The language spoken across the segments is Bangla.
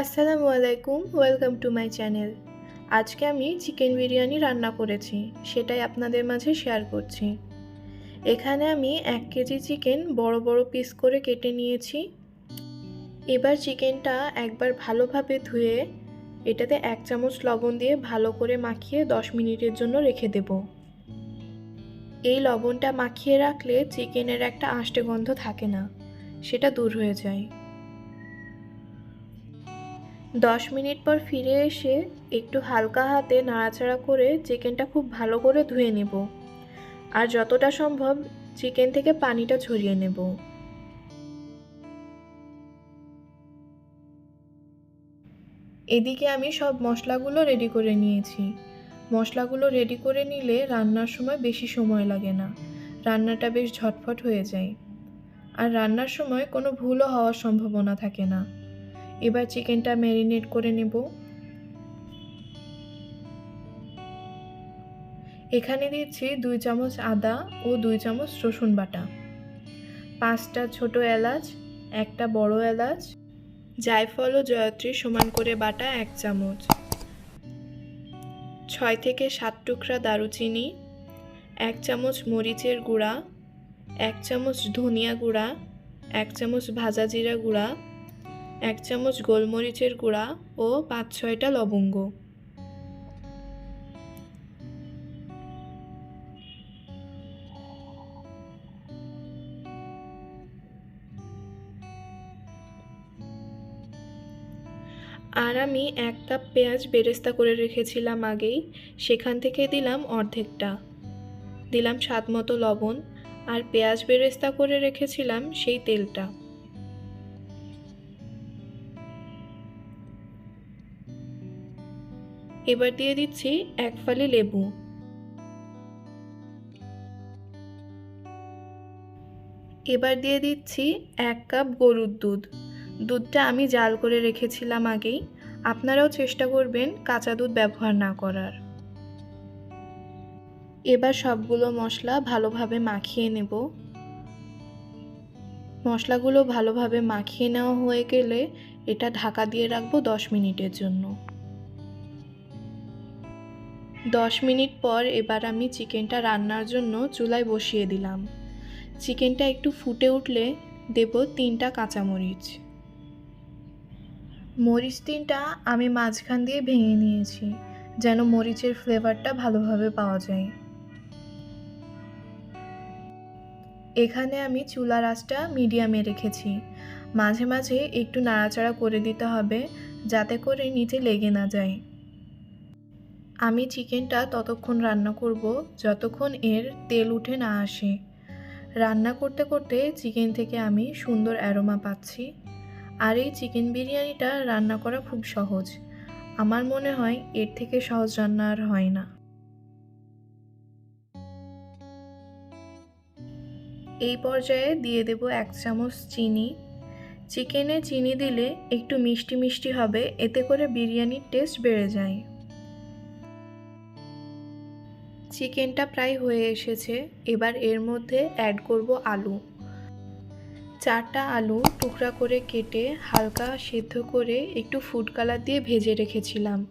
আসসালামু আলাইকুম, ওয়েলকাম টু মাই চ্যানেল। আজকে আমি চিকেন বিরিয়ানি রান্না করেছি, সেটাই আপনাদের মাঝে শেয়ার করছি। এখানে আমি এক কেজি চিকেন বড় বড় পিস করে কেটে নিয়েছি। এবার চিকেনটা একবার ভালোভাবে ধুয়ে এটাতে এক চামচ লবণ দিয়ে ভালো করে মাখিয়ে দশ মিনিটের জন্য রেখে দেব। এই লবণটা মাখিয়ে রাখলে চিকেনের একটা আষ্টে গন্ধ থাকে না, সেটা দূর হয়ে যায়। দশ মিনিট পর ফিরে এসে একটু হালকা হাতে নাড়াচাড়া করে চিকেনটা খুব ভালো করে ধুয়ে নেব। আর যতটা সম্ভব চিকেন থেকে পানিটা ঝরিয়ে নেব। এদিকে আমি সব মশলাগুলো রেডি করে নিয়েছি। মশলাগুলো রেডি করে নিলে রান্নার সময় বেশি সময় লাগে না। রান্নাটা বেশ ঝটফট হয়ে যায়। আর রান্নার সময় কোনো ভুলও হওয়ার সম্ভাবনা থাকে না। এবার চিকেনটা ম্যারিনেট করে নেব। এখানে দিচ্ছি দুই চামচ আদা ও দুই চামচ রসুন বাটা। পাঁচটা ছোট এলাচ, একটা বড় এলাচ জায়ফল ও জয়ত্রী সমান করে বাটা এক চামচ। ছয় থেকে সাত টুকরা দারুচিনি, এক চামচ মরিচের গুঁড়া, এক চামচ ধনিয়া গুঁড়া, এক চামচ ভাজা জিরা গুঁড়া, এক চামচ গোলমরিচের গুঁড়া ও পাঁচ ছয়টা লবঙ্গ। আর আমি এক কাপ পেঁয়াজ বেরেস্তা করে রেখেছিলাম আগেই, সেখান থেকে দিলাম অর্ধেকটা। দিলাম স্বাদ মতো লবণ আর পেঁয়াজ বেরেস্তা করে রেখেছিলাম সেই তেলটা। এবার দিয়ে দিচ্ছি এক ফালি লেবু। এবার দিয়ে দিচ্ছি এক কাপ গরুর দুধ। দুধটা আমি জাল করে রেখেছিলাম আগেই আপনারাও চেষ্টা করবেন কাঁচা দুধ ব্যবহার না করার। এবার সবগুলো মশলা ভালোভাবে মাখিয়ে নেব। মশলাগুলো ভালোভাবে মাখিয়ে নেওয়া হয়ে গেলে এটা ঢাকা দিয়ে রাখব দশ মিনিটের জন্য। দশ মিনিট পর এবার আমি চিকেনটা রান্নার জন্য চুলায় বসিয়ে দিলাম। চিকেনটা একটু ফুটে উঠলে দেব তিনটা কাঁচামরিচ। মরিচ তিনটা আমি মাঝখান দিয়ে ভেঙে নিয়েছি, যেন মরিচের ফ্লেভারটা ভালোভাবে পাওয়া যায়। এখানে আমি চুলার আঁচটা মিডিয়ামে রেখেছি। মাঝে মাঝে একটু নাড়াচাড়া করে দিতে হবে, যাতে করে নিচে লেগে না যায়। আমি চিকেনটা ততক্ষণ রান্না করব, যতক্ষণ এর তেল উঠে না আসে। রান্না করতে করতে চিকেন থেকে আমি সুন্দর অ্যারোমা পাচ্ছি। আর এই চিকেন বিরিয়ানিটা রান্না করা খুব সহজ। আমার মনে হয় এর থেকে সহজ রান্না আর হয় না। এই পর্যায়ে দিয়ে দেব এক চামচ চিনি। চিকেনে চিনি দিলে একটু মিষ্টি মিষ্টি হবে, এতে করে বিরিয়ানির টেস্ট বেড়ে যায়। চিকেনটা প্রায় হয়ে এসেছে, এবার এর মধ্যে অ্যাড করব আলু। চারটা আলু টুকরা করে কেটে হালকা সেদ্ধ করে একটু ফুড কালার দিয়ে ভেজে রেখেছিলাম।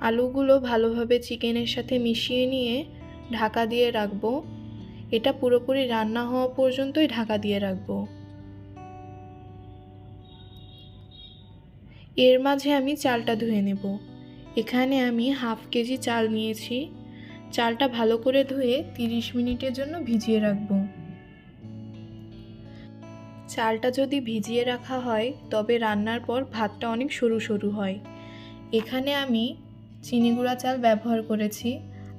আলুগুলো ভালোভাবে চিকেনের সাথে মিশিয়ে নিয়ে ঢাকা দিয়ে রাখব। এটা পুরোপুরি রান্না হওয়া পর্যন্তই ঢাকা দিয়ে রাখব। এর মাঝে আমি চালটা ধুয়ে নেব। এখানে আমি হাফ কেজি চাল নিয়েছি। চালটা ভালো করে ধুয়ে তিরিশ মিনিটের জন্য ভিজিয়ে রাখব। চালটা যদি ভিজিয়ে রাখা হয়, তবে রান্নার পর ভাতটা অনেক সরু সরু হয়। এখানে আমি চিনি গুঁড়া চাল ব্যবহার করেছি।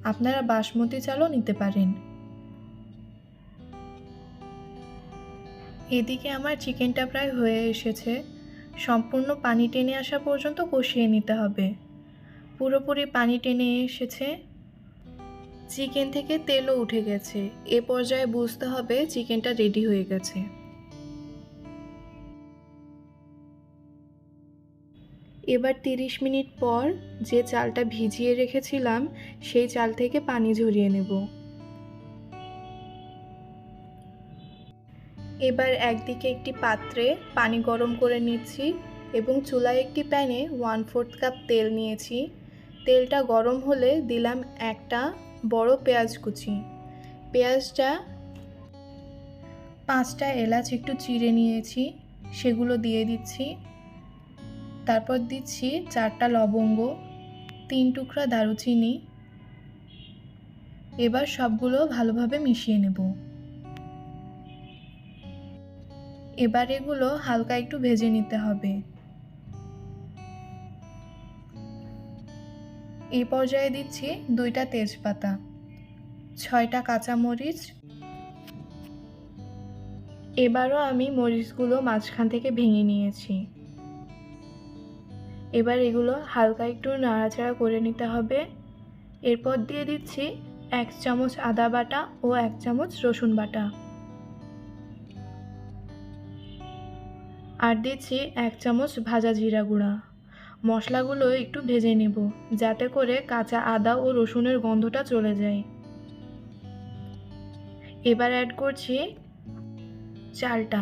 আপনারা বাসমতি চালও নিতে পারেন। এদিকে আমার চিকেনটা প্রায় হয়ে এসেছে। সম্পূর্ণ পানি টেনে আসা পর্যন্ত কষিয়ে নিতে হবে। পুরোপুরি পানি টেনে এসেছে। চিকেন থেকে তেলও উঠে গেছে। এ পর্যায়ে বুঝতে হবে চিকেনটা রেডি হয়ে গেছে। এবার তিরিশ মিনিট পর যে চালটা ভিজিয়ে রেখেছিলাম, সেই চাল থেকে পানি ঝরিয়ে নেব। এবার একদিকে একটি পাত্রে পানি গরম করে নিচ্ছি এবং চুলায় একটি প্যানে ওয়ান ফোর্থ কাপ তেল নিয়েছি। তেলটা গরম হলে দিলাম একটা বড় পেঁয়াজ কুচি। পেঁয়াজটা পাঁচটা এলাচ একটু চিড়ে নিয়েছি, সেগুলো দিয়ে দিচ্ছি। তারপর দিচ্ছি চারটা লবঙ্গ, তিন টুকরা দারুচিনি। এবার সবগুলো ভালোভাবে মিশিয়ে নেব। এবার এগুলো হালকা একটু ভেজে নিতে হবে। এই পর্যায়ে দিচ্ছি দুইটা তেজপাতা, ছয়টা কাঁচামরিচ। এবারও আমি মরিচগুলো মাঝখান থেকে ভেঙে নিয়েছি। এবার এগুলো হালকা একটু নাড়াচাড়া করে নিতে হবে। এরপর দিয়ে দিচ্ছি এক চামচ আদা বাটা ও এক চামচ রসুন বাটা। আর দিচ্ছি এক চামচ ভাজা জিরা গুঁড়া। মশলাগুলো একটু ভেজে নেব, যাতে করে কাঁচা আদা ও রসুনের গন্ধটা চলে যায়। এবার অ্যাড করছি চালটা।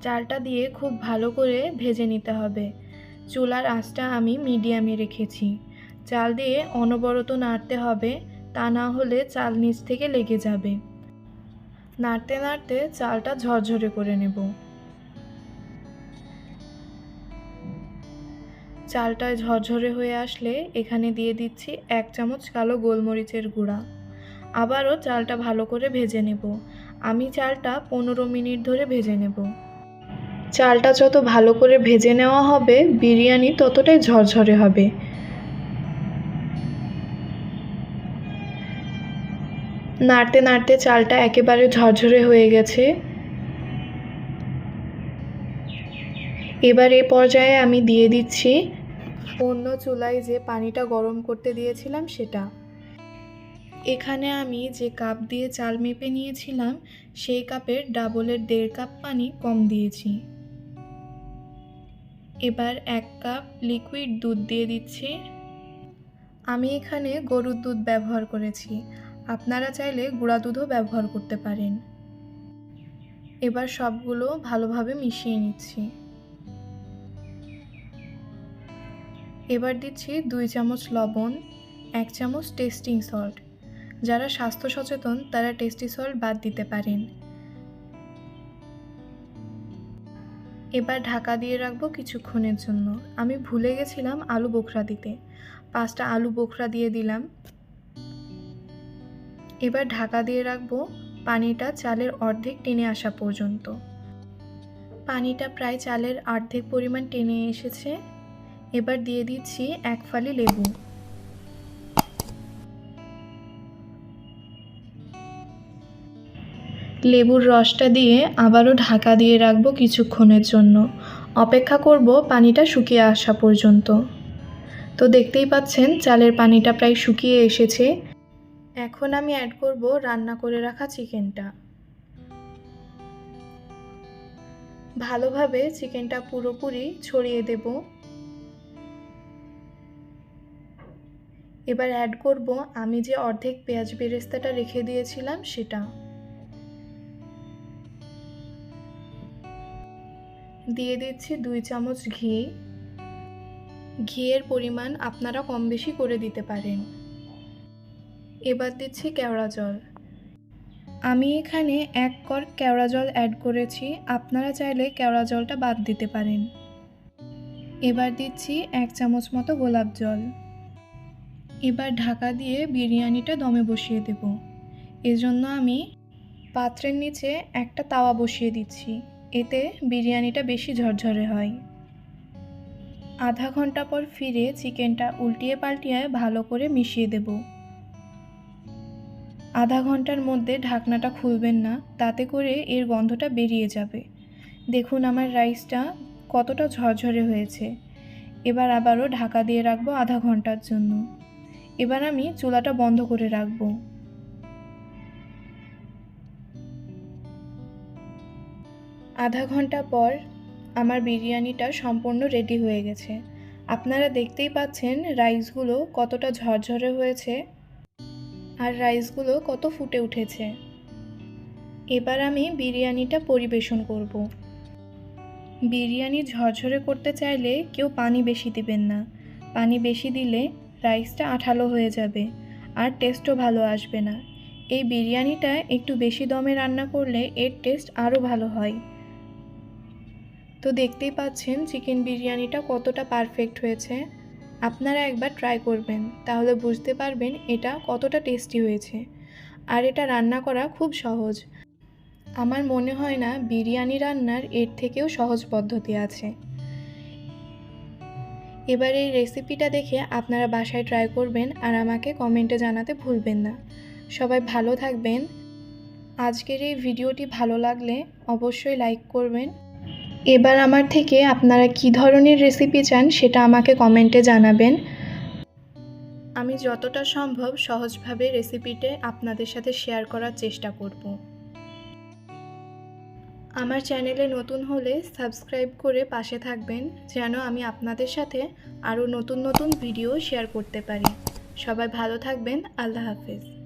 চালটা দিয়ে খুব ভালো করে ভেজে নিতে হবে। চুলার আঁচটা আমি মিডিয়ামে রেখেছি। চাল দিয়ে অনবরত নাড়তে হবে, তা না হলে চাল নিচ থেকে লেগে যাবে। নাড়তে নাড়তে চালটা ঝরঝরে করে নেব। চালটা ঝরঝরে হয়ে আসলে এখানে দিয়ে দিচ্ছি এক চামচ কালো গোলমরিচের গুঁড়া। আবারও চালটা ভালো করে ভেজে নেব। আমি চালটা পনেরো মিনিট ধরে ভেজে নেব। চালটা যত ভালো করে ভেজে নেওয়া হবে, বিরিয়ানি ততটাই ঝরঝরে হবে। নাড়তে নাড়তে চালটা একেবারে ঝরঝরে হয়ে গেছে। এবার এ পর্যায়ে আমি দিয়ে দিচ্ছি অন্য চুলায় যে পানিটা গরম করতে দিয়েছিলাম সেটা। এখানে আমি যে কাপ দিয়ে চাল মেপে নিয়েছিলাম, সেই কাপের ডাবলের দেড় কাপ পানি কম দিয়েছি। এবার এক কাপ লিকুইড দুধ দিয়ে দিচ্ছি। আমি এখানে গরুর দুধ ব্যবহার করেছি। আপনারা চাইলে গুঁড়া দুধও ব্যবহার করতে পারেন। এবার সবগুলো ভালোভাবে মিশিয়ে নিচ্ছি। এবার দিচ্ছি দুই চামচ লবণ, এক চামচ টেস্টিং সল্ট যারা স্বাস্থ্য সচেতন, তারা টেস্টি সল্ট বাদ দিতে পারেন। এবার ঢাকা দিয়ে রাখব কিছুক্ষণের জন্য। আমি ভুলে গেছিলাম আলু বোখরা দিতে। পাঁচটা আলু বোখরা দিয়ে দিলাম। এবার ঢাকা দিয়ে রাখব পানিটা চালের অর্ধেক টেনে আসা পর্যন্ত। পানিটা প্রায় চালের অর্ধেক পরিমাণ টেনে এসেছে। এবার দিয়ে দিচ্ছি এক ফালি লেবু। লেবুর রসটা দিয়ে আবারও ঢাকা দিয়ে রাখব কিছুক্ষণের জন্য। অপেক্ষা করব পানিটা শুকিয়ে আসা পর্যন্ত। তো দেখতেই পাচ্ছেন, চালের পানিটা প্রায় শুকিয়ে এসেছে। এখন আমি অ্যাড করব রান্না করে রাখা চিকেনটা। ভালোভাবে চিকেনটা পুরোপুরি ছড়িয়ে দেব। এবার অ্যাড করব আমি যে অর্ধেক পেঁয়াজ বেরেস্তাটা রেখে দিয়েছিলাম সেটা। দিয়ে দিচ্ছি দুই চামচ ঘি। ঘিয়ের পরিমাণ আপনারা কম বেশি করে দিতে পারেন। এবার দিচ্ছি কেওড়া জল। আমি এখানে এক কর কেওড়া জল অ্যাড করেছি, আপনারা চাইলে কেওড়া জলটা বাদ দিতে পারেন। এবার দিচ্ছি এক চামচ মতো গোলাপ জল। এবার ঢাকা দিয়ে বিরিয়ানিটা দমে বসিয়ে দেব। এজন্য আমি পাত্রের নিচে একটা তাওয়া বসিয়ে দিচ্ছি। এতে বিরিয়ানিটা বেশি ঝরঝরে হয়। আধা ঘণ্টা পর ফিরে চিকেনটা উল্টিয়ে পাল্টিয়ে ভালো করে মিশিয়ে দেব। আধা ঘণ্টার মধ্যে ঢাকনাটা খুলবেন না, তাতে করে এর গন্ধটা বেরিয়ে যাবে। দেখুন আমার রাইসটা কতটা ঝরঝরে হয়েছে। এবার আবারও ঢাকা দিয়ে রাখব আধা ঘণ্টার জন্য। এবার আমি চুলাটা বন্ধ করে রাখব। আধা ঘণ্টা পর আমার বিরিয়ানিটা সম্পূর্ণ রেডি হয়ে গেছে। আপনারা দেখতেই পাচ্ছেন রাইসগুলো কতটা ঝরঝরে হয়েছে আর রাইসগুলো কত ফুটে উঠেছে। এবার আমি বিরিয়ানিটা পরিবেশন করব। বিরিয়ানি ঝরঝরে করতে চাইলে কেউ পানি বেশি দিবেন না। পানি বেশি দিলে রাইসটা আঠালো হয়ে যাবে আর টেস্টও ভালো আসবে না। এই বিরিয়ানিটা একটু বেশি দমে রান্না করলে এর টেস্ট আরও ভালো হয়। তো দেখতেই পাচ্ছেন চিকেন বিরিয়ানিটা কতটা পারফেক্ট হয়েছে। আপনারা একবার ট্রাই করবেন, তাহলে বুঝতে পারবেন এটা কতটা টেস্টি হয়েছে। আর এটা রান্না করা খুব সহজ। আমার মনে হয় না বিরিয়ানি রান্নার এর থেকেও সহজ পদ্ধতি আছে। এবার এই রেসিপিটা দেখে আপনারা বাসায় ট্রাই করবেন আর আমাকে কমেন্টে জানাতে ভুলবেন না। সবাই ভালো থাকবেন। আজকের এই ভিডিওটি ভালো লাগলে অবশ্যই লাইক করবেন। এবার আমার থেকে আপনারা কী ধরনের রেসিপি চান সেটা আমাকে কমেন্টে জানাবেন। আমি যতটা সম্ভব সহজভাবে রেসিপিটা আপনাদের সাথে শেয়ার করার চেষ্টা করব। আমার চ্যানেলে নতুন হলে সাবস্ক্রাইব করে পাশে থাকবেন, যেন আমি আপনাদের সাথে আরও নতুন নতুন ভিডিও শেয়ার করতে পারি। সবাই ভালো থাকবেন, আল্লাহ হাফেজ।